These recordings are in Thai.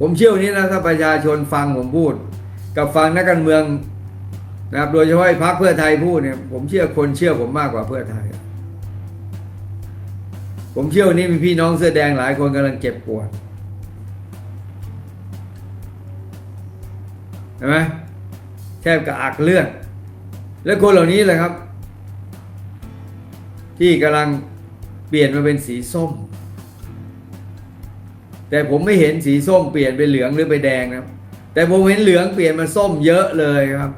ผมเชื่อวันนี้นะถ้าประชาชนฟังผมพูด กับฟังนักการเมืองนะครับโดยเฉพาะไอ้พรรคเพื่อไทยพูดเนี่ยผมเชื่อคนเชื่อผมมากกว่าเพื่อไทย ผมเชื่อวันนี้มีพี่น้องเสื้อแดงหลายคนกำลังเจ็บปวดเห็นไหมแทบกระอักเลือดและคนเหล่านี้แหละครับ ที่กำลังเปลี่ยนมาเป็นสีส้ม แต่ผมไม่เห็นสีส้มเปลี่ยนไปเหลืองหรือไปแดงนะครับแต่ผมเห็นเหลืองเปลี่ยนมาส้มเยอะเลยครับ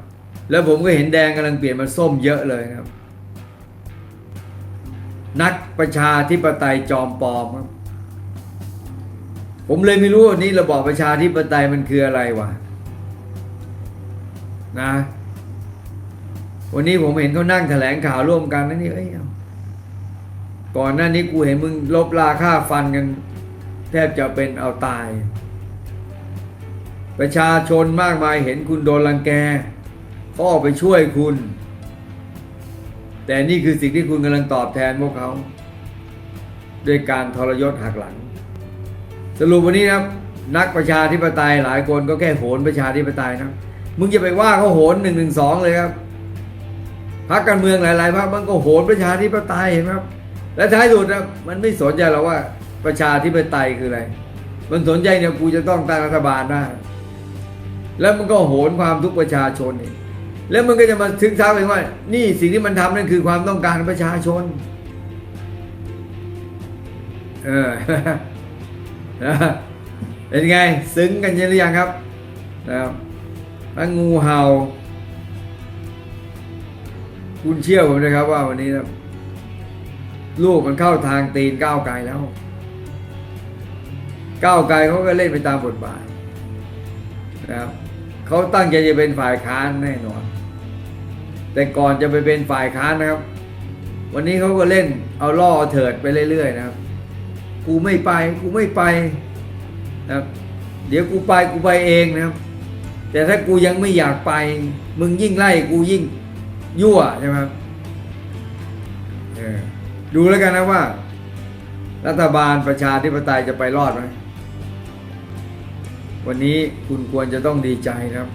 แล้วผมก็เห็นแดงกำลังเปลี่ยนมาส้มเยอะเลยครับ นักประชาธิปไตยจอมปลอมครับ ผมเลยไม่รู้ว่านี่ระบอบประชาธิปไตยมันคืออะไรวะนะ วันนี้ผมเห็นเขานั่งแถลงข่าวร่วมกันนะนี่เอ้ยก่อนหน้านี้กูเห็นมึงลบลาค่าฟันกัน แทบจะเป็นเอาตาย ประชาชนมากมายเห็นคุณโดนรังแกเขาออกไปช่วยคุณ แต่นี่คือสิ่งที่คุณกำลังตอบแทนพวกเขา ด้วยการทรยศหักหลัง สรุปวันนี้นะครับนักประชาธิปไตยหลายคนก็แค่โหนประชาธิปไตยนะมึงจะไปว่าเขาโหนหนึ่งหนึ่งสองเลยครับพรรคการเมืองหลายๆพรรคมันก็โหนประชาธิปไตยเห็นไหมครับและท้ายสุดนะมันไม่สนใจหรอกว่า ประชาธิปไตยคืออะไร มันสนใจเนี่ยกูจะต้องตั้งรัฐบาลได้แล้วมันก็โหนความทุกข์ประชาชนอีกแล้วมันก็จะมาทึกท้าไปว่า นี่สิ่งที่มันทำนั่นคือความต้องการของประชาชน เออเป็นไง ซึ้งกันยังหรือยังครับนะครับทั้งงูเห่า คุณเชื่อผมนะครับว่าวันนี้นะลูกมันเข้าทางตีนก้าวไกลแล้ว ก้าวไกลเขาก็เล่นไปตามบทบาทนะครับเขาตั้งใจจะเป็นฝ่ายค้านแน่นอน แต่ก่อนจะไปเป็นฝ่ายค้านนะครับ วันนี้เขาก็เล่นเอาล่อเอาเถิดไปเรื่อยๆนะครับ กูไม่ไปกูไม่ไปนะครับเดี๋ยวกูไปกูไปเองนะครับ แต่ถ้ากูยังไม่อยากไป มึงยิ่งไล่กูยิ่งยั่วใช่ไหมครับเออดูแล้วกันนะว่า รัฐบาลประชาธิปไตยจะไปรอดไหม วันนี้คุณควรจะต้องดีใจนะครับ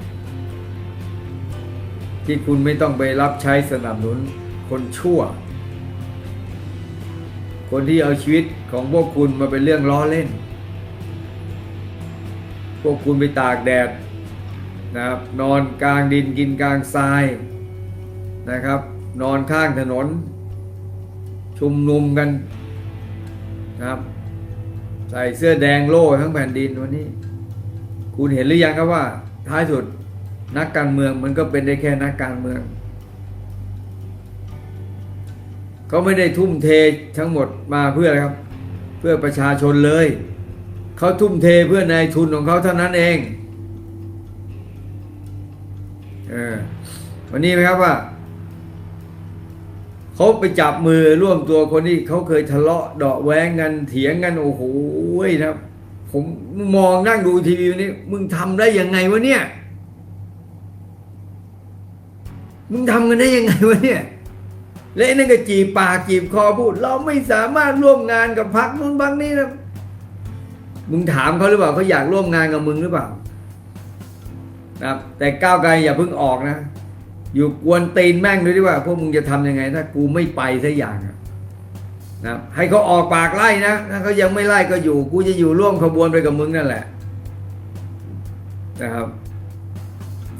ที่คุณไม่ต้องไปรับใช้สนับสนุนคนชั่ว คนที่เอาชีวิตของพวกคุณมาเป็นเรื่องล้อเล่น พวกคุณไปตากแดดนะครับนอนกลางดินกินกลางทรายนะครับ นอนข้างถนน ชุมนุมกันนะครับ ใส่เสื้อแดงโล่ทั้งแผ่นดินวันนี้ คุณเห็นหรือยังครับว่า ท้ายสุดนักการเมืองมันก็เป็นได้แค่นักการเมืองเขาไม่ได้ทุ่มเททั้งหมดมาเพื่ออะไรครับ เพื่อประชาชนเลยเขาทุ่มเทเพื่อนายทุนของเขาเท่านั้นเองเออวันนี้ไหมครับว่าเขาไปจับมือร่วมตัวคนที่เขาเคยทะเลาะเดาะแว้งกันเถียงกันโอ้โหนะครับ ผมมองนั่งดูทีวีนี้มึงทำได้ยังไงวะเนี่ย มึงทำกันได้ยังไงวะเนี่ยและนั่นก็จีบปากจีบคอพูด เราไม่สามารถร่วมงานกับพรรคนู้นพรรคนี้นะมึงถามเขาหรือเปล่าเขาอยากร่วมงานกับมึงหรือเปล่านะครับแต่ก้าวไกลอย่าเพิ่งออกนะ อยู่กวนตีนแม่งด้วยดีกว่าพวกมึงจะทำยังไง ถ้ากูไม่ไปสักอย่างอะ นะให้เขาออกปากไล่นะถ้าเขายังไม่ไล่ก็อยู่ กูจะอยู่ร่วมขบวนไปกับมึงนั่นแหละนะครับ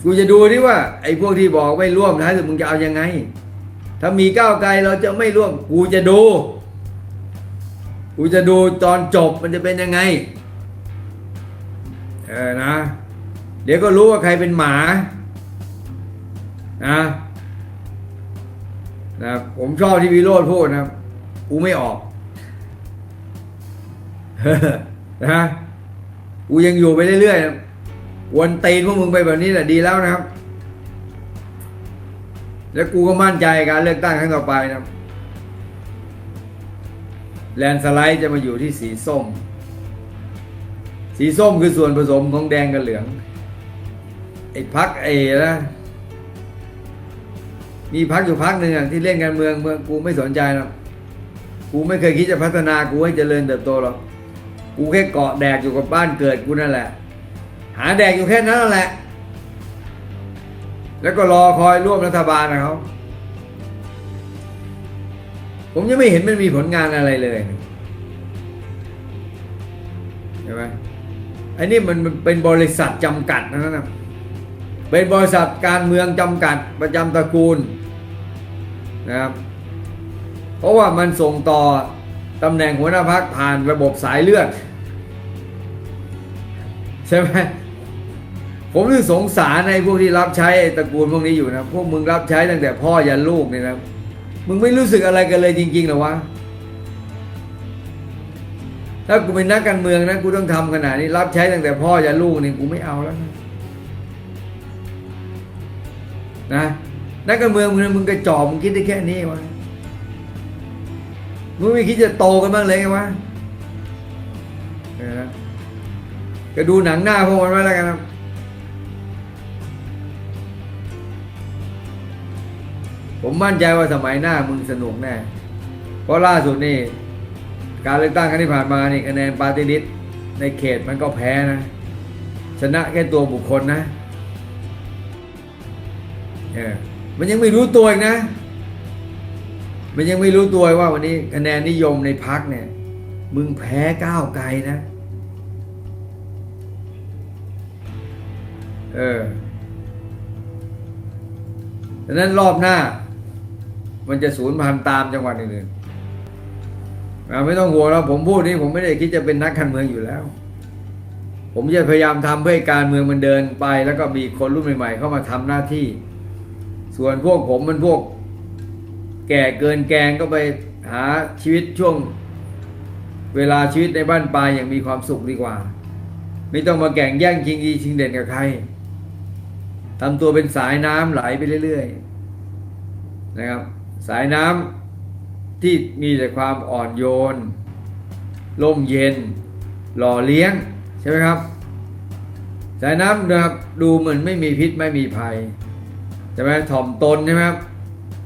กูจะดูที่ว่า ไอ้พวกที่บอกไม่ร่วมท้ายสุดมึงจะเอายังไง ถ้ามีก้าวไกลเราจะไม่ร่วม กูจะดู กูจะดูตอนจบมันจะเป็นยังไง เออนะ เดี๋ยวก็รู้ว่าใครเป็นหมานะนะผมชอบที่วิโรธพูดนะครับ กูไม่ออกนะกูยังอยู่ไปเรื่อยๆวนตีนพวกมึงไปแบบนี้แหละดีแล้วนะครับ แล้วกูก็มั่นใจการเลือกตั้งครั้งต่อไปนะแลนสไลด์จะมาอยู่ที่สีส้ม สีส้มคือส่วนผสมของแดงกับเหลือง ไอ้พักไอ้นะมีพักอยู่พักหนึ่งที่เล่นการเมืองเมืองกูไม่สนใจหรอ กูไม่เคยคิดจะพัฒนากูให้เจริญเติบโตหรอก กูแค่เกาะแดกอยู่กับบ้านเกิดกูนั่นแหละ หาแดกอยู่แค่นั้นแหละ แล้วก็รอคอยร่วมรัฐบาลนะเขาผมยังไม่เห็นมันมีผลงานอะไรเลยใช่ไหมไอ้นี่มันเป็นบริษัทจำกัดนะนั่นนะเป็นบริษัทการเมืองจำกัดประจำตระกูลนะครับ ราะว่ามันส่งต่อตำแหน่งหัวหน้าพักผ่านระบบสายเลือด ใช่ไหมผมรู้สึกสงสารในพวกที่รับใช้ตระกูลพวกนี้อยู่นะพวกมึงรับใช้ตั้งแต่พ่อยันลูกเนี่ยนะมึงไม่รู้สึกอะไรกันเลยจริงๆหรอวะถ้ากูเป็นนักการเมืองนะกูต้องทำขนาดนี้ รับใช้ตั้งแต่พ่อยันลูกเนี่ยกูไม่เอาแล้วนะนะนักการเมืองมึงมึงกระจอกมึงคิดได้แค่นี้วะ มึงไม่คิดจะโตกันบ้างเลยไงวะก็ดูหนังหน้าพวกมันไว้แล้วกันครับผมมั่นใจว่าสมัยหน้ามึงสนุกแน่ เพราะล่าสุดนี่ การเลือกตั้งครั้งที่ผ่านมานี่คะแนนปาร์ตี้ลิสต์ในเขตมันก็แพ้นะ ชนะแค่ตัวบุคคลนะ เออ มันยังไม่รู้ตัวอีกนะ มันยังไม่รู้ตัวว่าวันนี้คะแนนนิยมในพักเนี่ย มึงแพ้ก้าวไกลนะ เออดังนั้นรอบหน้า มันจะสูญพันตามจังหวัดอื่นๆอ่าไม่ต้องห่วงแล้วผมพูดนี้ผมไม่ได้คิดจะเป็นนักการเมืองอยู่แล้ว ผมจะพยายามทำเพื่อให้การเมืองมันเดินไป แล้วก็มีคนรุ่นใหม่ ๆ เข้ามาทำหน้าที่ ส่วนพวกผมมันพวก แก่เกินแกงก็ไปหาชีวิตช่วง เวลาชีวิตในบ้านปลายอย่างมีความสุขดีกว่า ไม่ต้องมาแข่งแย่งชิงดีชิงเด่นกับใครทำตัวเป็นสายน้ำไหลไปเรื่อยๆนะครับ สายน้ำที่มีแต่ความอ่อนโยนร่มเย็น หล่อเลี้ยงใช่ไหมครับ สายน้ำนะครับดูเหมือนไม่มีพิษไม่มีภัยใช่ไหมถ่อมตนใช่ไหมครับ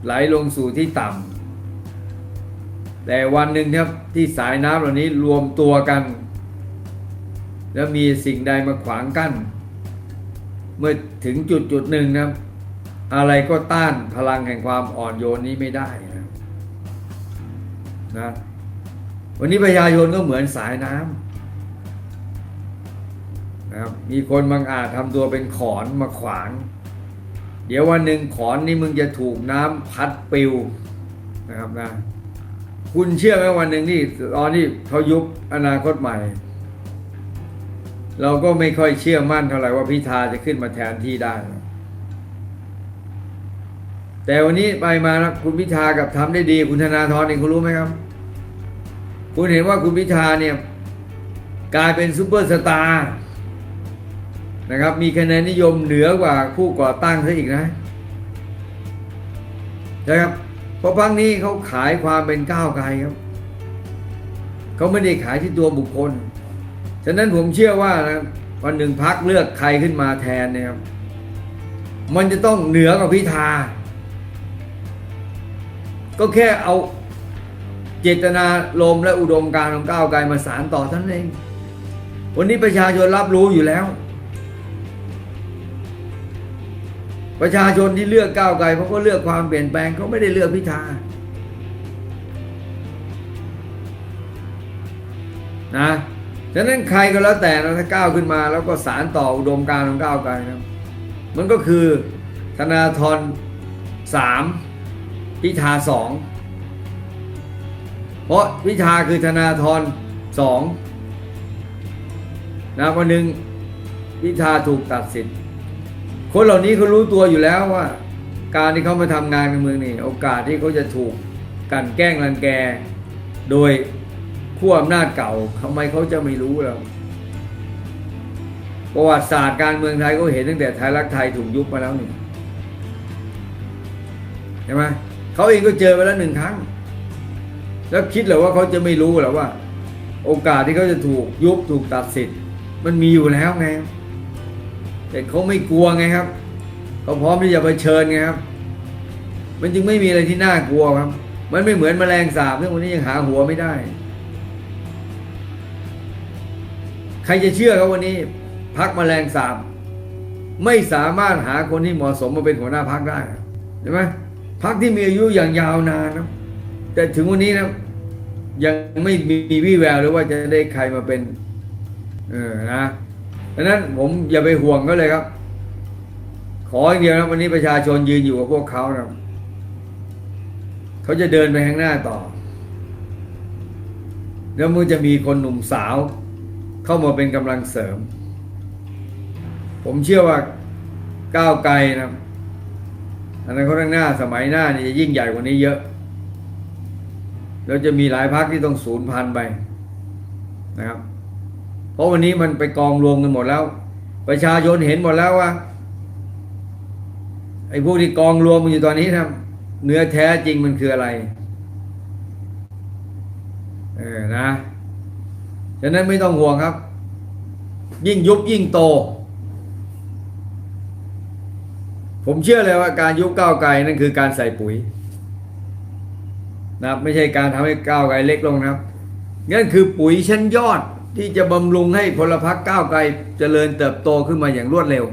ไหลลงสู่ที่ต่ำแต่วันหนึ่งครับที่สายน้ำเหล่านี้รวมตัวกัน แล้วมีสิ่งใดมาขวางกั้นเมื่อถึงจุดจุดหนึ่งนะอะไรก็ต้านพลังแห่งความอ่อนโยนนี้ไม่ได้นะนะวันนี้ประชาชนก็เหมือนสายน้ำนะครับมีคนบางอาจทำตัวเป็นขอนมาขวาง เดี๋ยววันหนึ่งขอนนี้มึงจะถูกน้ำพัดปิวนะครับนะ คุณเชื่อไหมวันหนึ่งที่ตอนที่เขายุบอนาคตใหม่ เราก็ไม่ค่อยเชื่อมั่นเท่าไหร่ว่าพิธาจะขึ้นมาแทนที่ได้ แต่วันนี้ไปมานะคุณพิธากับทำได้ดี คุณธนาธรเองคุณรู้ไหมครับ คุณเห็นว่าคุณพิธาเนี่ย กลายเป็นซูเปอร์สตาร์ นะครับ มีคะแนนนิยมเหนือกว่าผู้ก่อตั้งซะอีกนะใช่ครับเพราะพักนี้เขาขายความเป็นก้าวไกลครับเขาไม่ได้ขายที่ตัวบุคคล ฉะนั้นผมเชื่อว่านะวันหนึ่งพักเลือกใครขึ้นมาแทนนี่ยครับ มันจะต้องเหนือกว่าพิธา ก็แค่เอาเจตนาลมและอุดมการของก้าวไกลมาสารต่อท่านเอง วันนี้ประชาชนรับรู้อยู่แล้ว ประชาชนที่เลือกก้าวไกลเขาก็เลือกความเปลี่ยนแปลงเขาไม่ได้เลือกพิธานะฉะนั้นใครก็แล้วแต่นะถ้าก้าวขึ้นมาแล้วก็สารต่ออุดมการของก้าวไกลนะมันก็คือธนาธรสามพิธาสองเพราะพิธาคือธนาธรสองนะวันหนึ่งพิธาถูกตัดสิทธิ์ คนเหล่านี้เขารู้ตัวอยู่แล้วว่า การที่เขามาทำงานกับเมืองนี่โอกาสที่เขาจะถูกกันแกล้งรังแก โดยขั้วอำนาจเก่าทำไมเขาจะไม่รู้แล้วประวัติศาสตร์การเมืองไทยก็เห็นตั้งแต่ไทยรักไทยถูกยุบมาแล้วนี่ใช่ไหมเขาเองก็เจอไปแล้วหนึ่งครั้ง แล้วคิดเหรือว่าเขาจะไม่รู้หรอว่า โอกาสที่เขาจะถูกยุบถูกตัดสิทธิ์มันมีอยู่แล้วไง แต่เขาไม่กลัวไงครับเขาพร้อมที่จะเผชิญไงครับ มันจึงไม่มีอะไรที่น่ากลัวครับ มันไม่เหมือนแมลงสาบที่วันนี้ยังหาหัวไม่ได้ ใครจะเชื่อครับวันนี้พักแมลงสาบไม่สามารถหาคนที่เหมาะสมมาเป็นหัวหน้าพักได้ใช่ไหมพักที่มีอายุอย่างยาวนานนะแต่ถึงวันนี้นะยังไม่มีวี่แววเลยว่าจะได้ใครมาเป็น เออนะ ดังนั้นผมอย่าไปห่วงก็เลยครับ ขออย่างเดียวนะวันนี้ประชาชนยืนอยู่กับพวกเขานะเขาจะเดินไปข้างหน้าต่อ แล้วมันจะมีคนหนุ่มสาว เข้ามาเป็นกำลังเสริม ผมเชื่อว่าก้าวไกลนะอนาคตข้างหน้าสมัยหน้านี่จะยิ่งใหญ่กว่านี้เยอะแล้วจะมีหลายพักที่ต้องสูญพันธุ์ไปนะครับ เพราะวันนี้มันไปกองรวมกันหมดแล้ว ประชาชนเห็นหมดแล้วว่าไอ้พวกที่กองรวมกันอยู่ตอนนี้นะเนื้อแท้จริงมันคืออะไร เออนะฉะนั้นไม่ต้องห่วงครับ ยิ่งยุบยิ่งโต ผมเชื่อเลยว่าการยุบก้าวไกลนั่นคือการใส่ปุ๋ยนะครับไม่ใช่การทำให้ก้าวไกลเล็กลงนะครับนั่นคือปุ๋ยชั้นยอด ที่จะบำรุงให้พลพรรคก้าวไกลเจริญเติบโตขึ้นมาอย่างรวดเร็ว